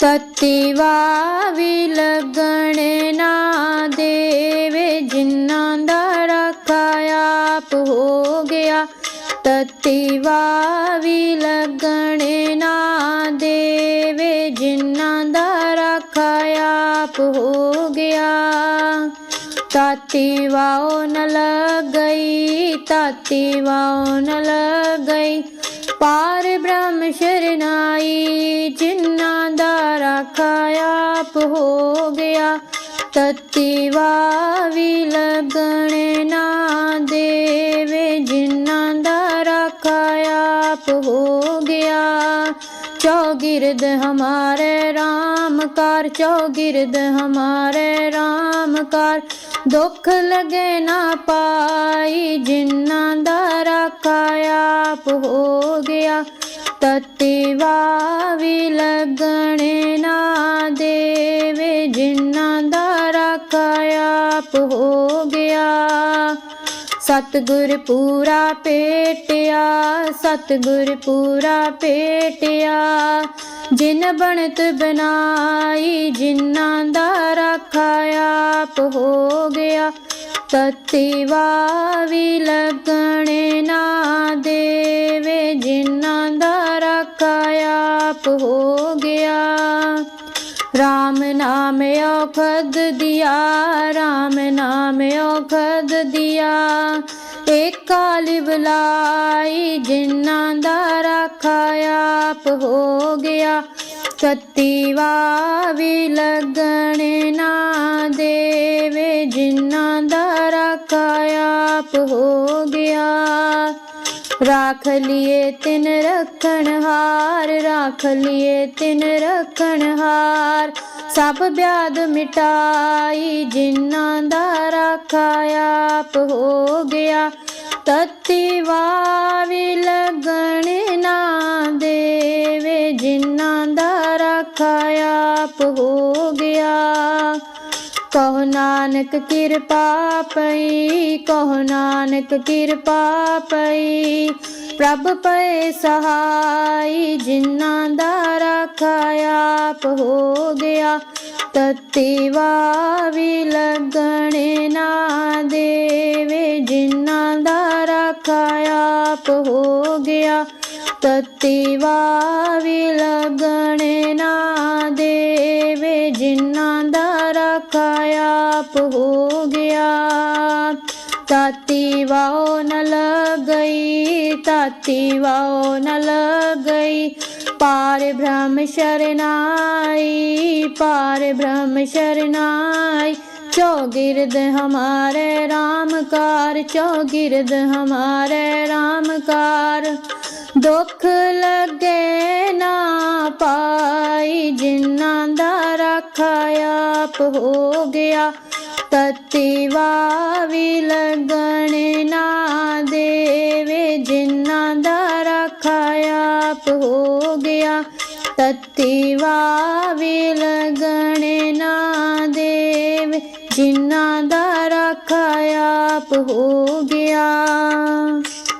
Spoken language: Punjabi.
ਤਤੀਵਾ ਵੀ ਲੱਗਣ ਨਾ ਦੇਵੇ, ਜਿਨ੍ਹਾਂ ਦਾ ਰੱਖਾ ਆਪ ਹੋ ਗਿਆ। ਤਤੀਵਾ ਵੀ ਲੱਗਣ ਨਾ ਦੇਵੇ, ਜਿਨ੍ਹਾਂ ਦਾ ਰੱਖਾ ਆਪ ਹੋ ਗਿਆ। ਤਾਤੀ ਵਾਓ ਨ ਲਗਈ, ਤਾਤੀ ਵਾਓ ਨ ਲਗਈ, ਪਾਰ ਬ੍ਰਹਮ ਸ਼ਰਨਾਈ ਜਿਨ੍ਹਾਂ ਰਾਖਾ ਆਪ ਹੋ ਗਿਆ। ਤਤੀ ਵੀ ਲਗਣੇ ਨਾ ਦੇਵੇ। ਜਿਨ੍ਹਾਂ ਦਾ ਰਾਖਾ ਆਪ ਹੋ ਗਿਆ। चौगिर्द हमारे राम कार चौगिर्द हमारे राम कार दुख लगे ना पाई जिन्ना दा राखा आप हो गया तत्वा भी लगने ना देवे जिन्ना दा राखा आप हो गया ਸਤਿਗੁਰ ਪੂਰਾ ਪੇਟਿਆ, ਸਤਿਗੁਰ ਪੂਰਾ ਪੇਟਿਆ। ਜਿਨ ਬਣਤ ਬਨਾਈ ਜਿਨ੍ਹਾਂ ਦਾ ਰਾਖਾ ਆਪ ਹੋ ਗਿਆ। ਤਤੀਵਾ ਵੀ ਲਗਣੇ ਨਾ ਦੇਵੇ, ਜਿਨ੍ਹਾਂ ਦਾ ਰਾਖਾ ਆਪ ਹੋ ਗਿਆ। ਰਾਮ ਨਾਮ ਔਖਦ ਦਿਆ, ਰਾਮ ਨਾਮ ਔਖਦ ਦਿਆ। ਏਕ ਕਾਲ ਬੁਲਾਈ ਜਿਨ੍ਹਾਂ ਦਾ ਰਾਖਾ ਆਪ ਹੋ ਗਿਆ। ਸਤੀਵਾ ਵੀ ਲੱਗਣ ਨਾ ਦੇਵੇ, ਜਿਨ੍ਹਾਂ ਦਾ ਰਾਖਾ ਆਪ ਹੋ ਗਿਆ। ਰਾਖ ਲਿਏ ਤਿਨ ਰਖਣ ਹਾਰ ਰਾਖ ਲਿਏ ਤਿਨ ਰਖਣ ਹਾਰ ਸਭ ਬਿਆਦ ਮਿਟਾਈ ਜਿਨ੍ਹਾਂ ਦਾ ਰਾਖਾ ਆਪ ਹੋ ਗਿਆ ਤਤੀ ਵੀ ਲੱਗਣ ਨਾ ਦੇਵੇ ਜਿਨ੍ਹਾਂ ਦਾ ਰਾਖਾ ਆਪ ਹੋ ਕਹੋ ਨਾਨਕ ਕਿਰਪਾ ਪਈ, ਕਹੋ ਨਾਨਕ ਕਿਰਪਾ ਪਈ। ਪ੍ਰਭ ਪਏ ਸਹਾਈ, ਜਿਨ੍ਹਾਂ ਦਾ ਰਾਖਾ ਆਪ ਹੋ ਗਿਆ। ਤਤੀਵਾ ਵੀ ਲਗਣੇ ਨਾ ਦੇਵੇ, ਜਿਨ੍ਹਾਂ ਦਾ ਰਾਖਾ ਆਪ ਹੋ ਗਿਆ। ਤਤੀਵਾ ਵੀ ਲੱਗਣੇ ਆਪ ਹੋ ਗਿਆ ਤਾਤੀ ਵਾਓ ਨ ਲਗਈ ਤਾਤੀ ਵਾਓ ਨ ਲਗਈ ਪਾਰ ਬ੍ਰਹਮ ਸ਼ਰਨਾਈ ਪਾਰ ਬ੍ਰਹਮ ਸ਼ਰਨਾਈ चौगिर्द हमारे राम कार चौगिर्द हमारे राम कार ਦੁੱਖ ਲੱਗੇ ਨਾ ਪਾਈ ਜਿਨ੍ਹਾਂ ਦਾ ਰਾਖਾ ਆਪ ਹੋ ਗਿਆ ਤਤੀਵਾ ਵੀ ਲੱਗਣ ਨਾ ਦੇਵੇ, ਜਿਨ੍ਹਾਂ ਦਾ ਰਾਖਾ ਆਪ ਹੋ ਗਿਆ। ਤਤੀਵਾ ਵੀ ਲੱਗਣ ਨਾ ਦੇਵੇ, ਜਿਨ੍ਹਾਂ ਦਾ ਰਾਖਾ ਆਪ ਹੋ ਗਿਆ।